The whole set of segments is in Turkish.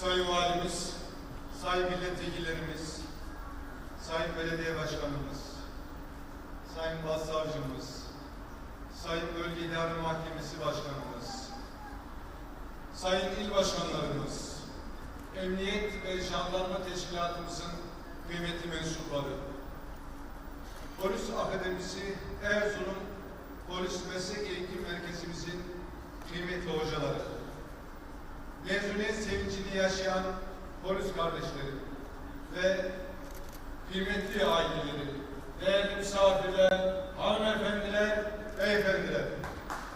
Sayın Valimiz, Sayın Milletvekillerimiz, Sayın Belediye Başkanımız, Sayın Başsavcımız, Sayın Bölge İdare Mahkemesi Başkanımız, Sayın İl Başkanlarımız, Emniyet ve Jandarma Teşkilatımızın kıymetli mensupları, Polis Akademisi Erzurum Polis Meslek Eğitim Merkezimizin kıymetli hocaları, mezuniyet sevincini yaşayan polis kardeşlerim ve kıymetli aileleri, değerli misafirler, hanımefendiler, beyefendiler.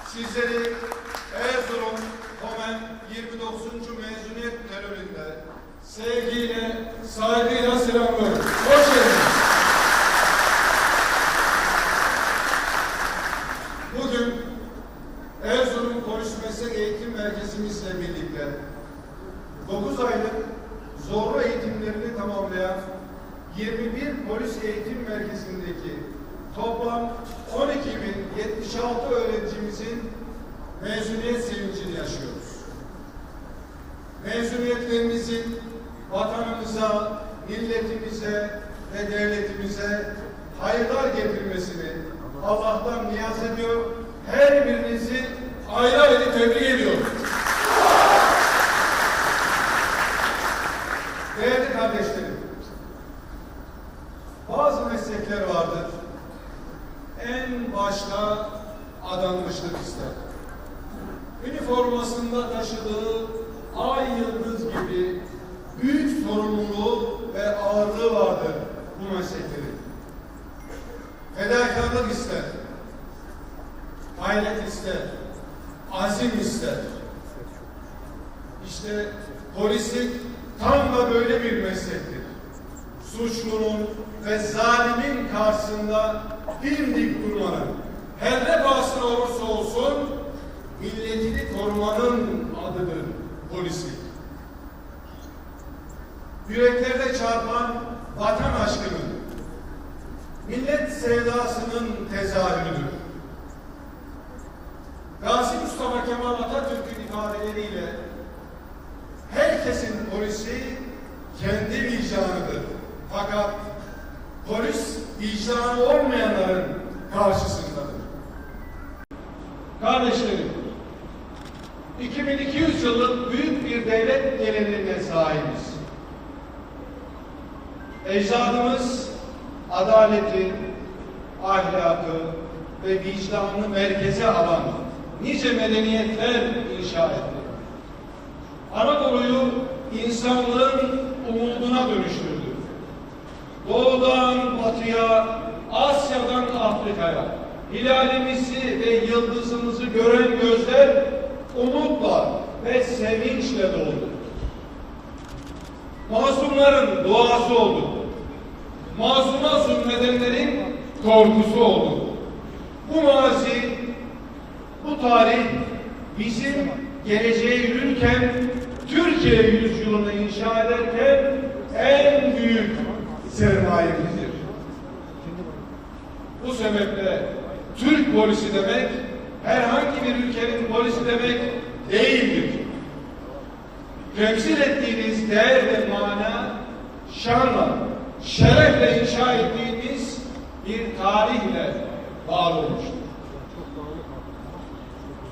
Sizleri Merkezimizle birlikte 9 aylık zorlu eğitimlerini tamamlayan 21 Polis Eğitim Merkezi'ndeki toplam 12.076 öğrencimizin mezuniyet sevincini yaşıyoruz. Mezuniyetlerimizin vatanımıza, milletimize ve devletimize hayırlar getirmesini Allah'tan niyaz ediyor. Her birinizi ayrı ayrı tebrik ediyorum. Değerli kardeşlerim, bazı meslekler vardır. En başta adanmışlık ister. Üniformasında taşıdığı ay yıldız gibi büyük sorumluluğu ve ağırlığı vardır bu mesleklerin. Fedakarlık ister, gayret ister, azim ister. İşte polislik tam da böyle bir meslektir. Suçlunun ve zalimin karşısında dimdik durmanın, her ne pahasına olursa olsun milletini korumanın adıdır polislik. Yüreklerde çarpan vatan aşkının, millet sevdasının tezahürüdür. Gazi Mustafa Kemal Atatürk'ün ifadeleriyle herkesin polisi kendi vicdanıdır. Fakat polis vicdanı olmayanların karşısındadır. Sahibiz. Ecdadımız adaleti, ahlakı ve vicdanı merkeze alan nice medeniyetler inşa etti. Anadolu'yu insanlığın umuduna dönüştürdü. Doğudan batıya, Asya'dan Afrika'ya hilalimizi ve yıldızımızı gören gözler umutla ve sevinçle doldu. Masumların duası oldu. Masuma zulmedenlerin korkusu oldu. Bu mazi, bu tarih bizim geleceğe yürürken Türkiye yüzyılını inşa ederken en büyük sermayemizdir. Bu sebeple Türk polisi demek herhangi bir ülkenin polisi demek değildir. Temsil ettiğiniz değer ve mana şanla, şerefle inşa ettiğimiz bir tarihle var olmuştur.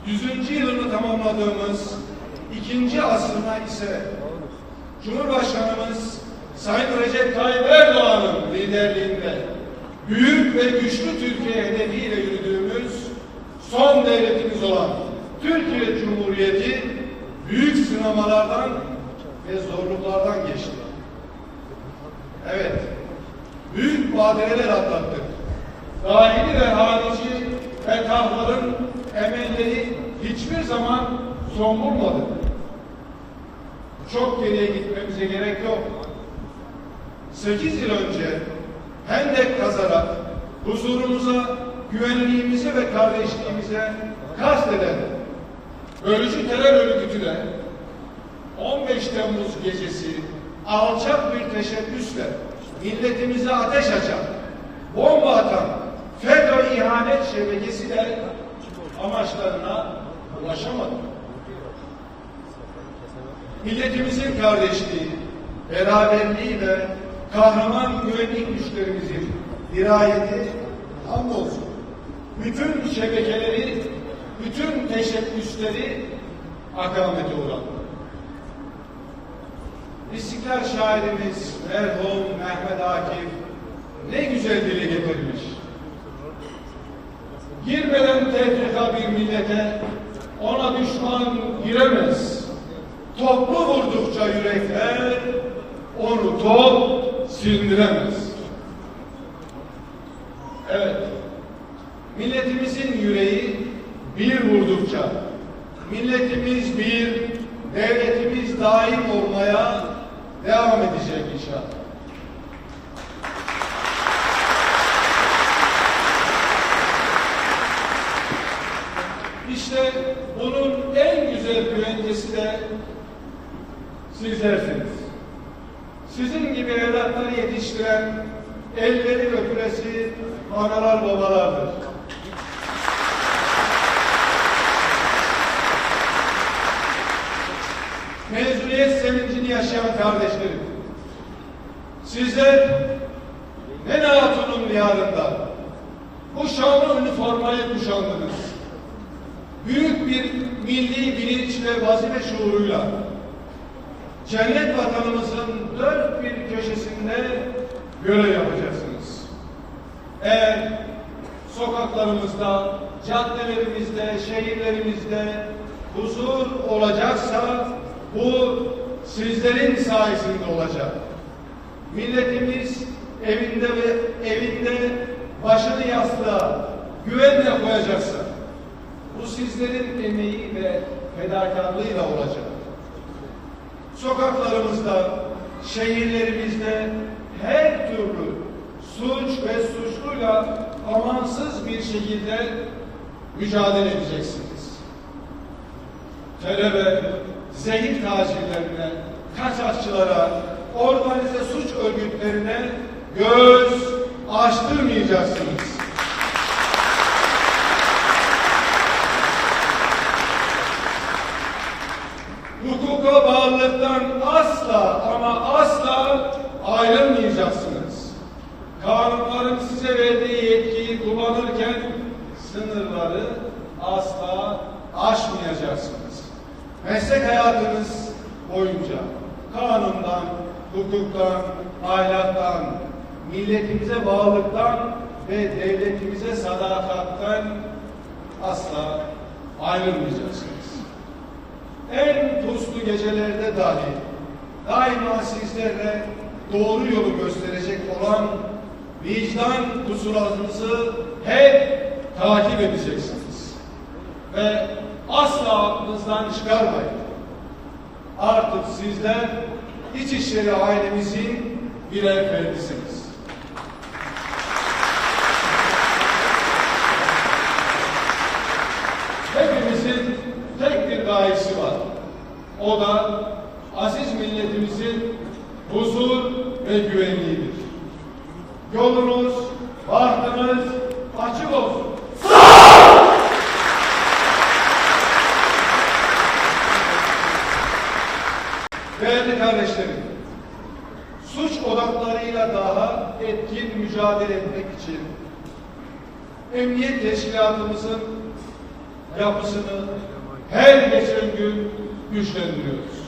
Yüzüncü yılını tamamladığımız ikinci asrına ise Cumhurbaşkanımız Sayın Recep Tayyip Erdoğan'ın liderliğinde büyük ve güçlü Türkiye hedefiyle yürüdüğümüz son devletimiz olan Türkiye Cumhuriyeti büyük sınamalardan ve zorluklardan geçti. Evet, büyük badireler atlattık. Dahili ve harici fetahların emelleri hiçbir zaman son bulmadı. Çok geriye gitmemize gerek yok. Sekiz yıl önce Hendek kazarak huzurumuza, güvenliğimize ve kardeşliğimize kasteden bölücü terör örgütüne 15 Temmuz gecesi alçak bir teşebbüsle milletimize ateş açan, bomba atan FETÖ ihanet şebekesi de amaçlarına ulaşamadı. milletimizin kardeşliği, beraberliği ve kahraman güvenlik güçlerimizin dirayeti hamdolsun. Bütün şebekeleri, bütün teşebbüsleri akamete uğradı. İstiklal şairimiz merhum Mehmet Akif ne güzel dile getirmiş. Girmeden tefrika bir millete ona düşman giremez. Toplu vurdukça yürekler onu top sindiremez. Evet, milletimizin yüreği bir vurdukça, milletimiz bir, devletimiz daim olmaya devam edecek inşallah. İşte bunun en güzel güvencesi de sizlersiniz. Sizin gibi evlatları yetiştiren elleri öpülesi analar babalardır. Mezuniyet sevincini yaşayan kardeşlerim. Sizler Nene Hatun'un diyarında bu şanlı üniformayı kuşandınız. Büyük bir milli bilinç ve vazife şuuruyla cennet vatanımızın dört bir köşesinde görev yapacaksınız. Eğer sokaklarımızda, caddelerimizde, şehirlerimizde huzur olacaksa bu sizlerin sayesinde olacak. Milletimiz evinde ve evinde başını yastığa güvenle koyacaksa bu sizlerin emeği ve fedakarlığıyla olacak. Sokaklarımızda, şehirlerimizde her türlü suç ve suçluyla amansız bir şekilde mücadele edeceksiniz. Terör zehir tacirlerine, kaçakçılara, organize suç örgütlerine göz açtırmayacaksınız. Hukuka bağlılıktan asla ama asla ayrılmayacaksınız. Kanunların size verdiği yetkiyi kullanırken sınırları asla aşmayacaksınız. Meslek hayatınız boyunca kanundan, hukuktan, ahlaktan, milletimize bağlılıktan ve devletimize sadakatten asla ayrılmayacaksınız en puslu gecelerde dahi daima sizlerle doğru yolu gösterecek olan vicdan kusurlarınızı hep takip edeceksiniz. Ve asla aklınızdan çıkarmayın. Artık sizler İçişleri ailemizin birer ferdisiniz. Hepimizin tek bir gayesi var. O da aziz milletimizin huzur ve güvenliğidir. Yolunuz, bahtınız açık olsun. Değerli kardeşlerim, suç odaklarıyla daha etkin mücadele etmek için Emniyet Teşkilatımızın yapısını her geçen gün güçlendiriyoruz.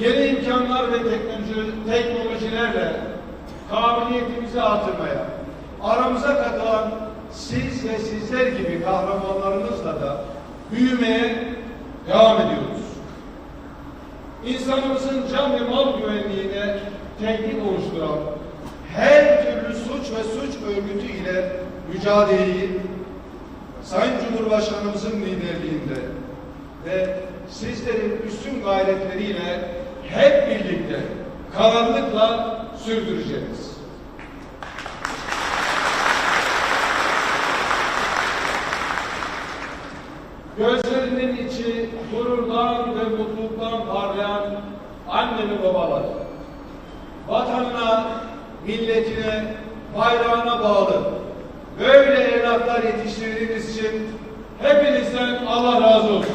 Yeni imkanlar ve teknoloji, teknolojilerle kabiliyetimizi artırmaya, aramıza katılan siz ve sizler gibi kahramanlarımızla da büyümeye devam ediyoruz. Can ve mal güvenliğine tehdit oluşturan her türlü suç ve suç örgütü ile mücadeleyi Sayın Cumhurbaşkanımızın liderliğinde ve sizlerin üstün gayretleriyle hep birlikte kararlılıkla sürdüreceğiz. Gözlerinin içi gururdan ve mutluluktan anne babalar vatanına, milletine, bayrağına bağlı böyle evlatlar yetiştirdiğiniz için hepinizden Allah razı olsun.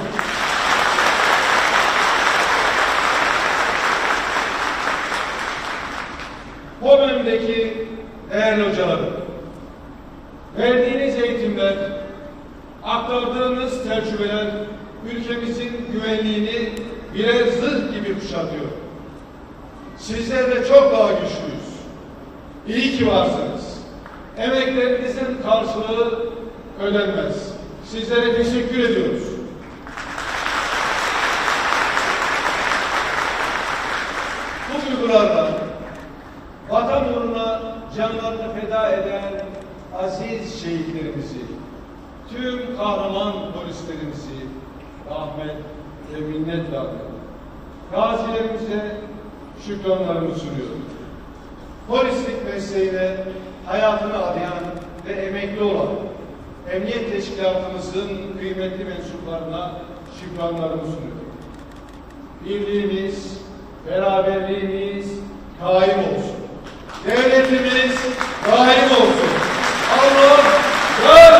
Bu bölümdeki değerli hocalarım, verdiğiniz eğitimler, aktardığınız tecrübeler ülkemizin güvenliğini birer zırh gibi kuşatıyor. Sizler de çok daha güçlüyüz. İyi ki varsınız. Emeklerinizin karşılığı ödenmez. Sizlere teşekkür ediyoruz. Bu duygularla vatan uğruna canlarını feda eden aziz şehitlerimizi, tüm kahraman polislerimizi rahmet ve minnetle anıyorum. Gazilerimize şükranlarımı sunuyorum. Polislik mesleğine hayatını adayan ve emekli olan Emniyet Teşkilatımızın kıymetli mensuplarına şükranlarımı sunuyorum. Birliğimiz, beraberliğimiz daim olsun. Devletimiz daim olsun. Allah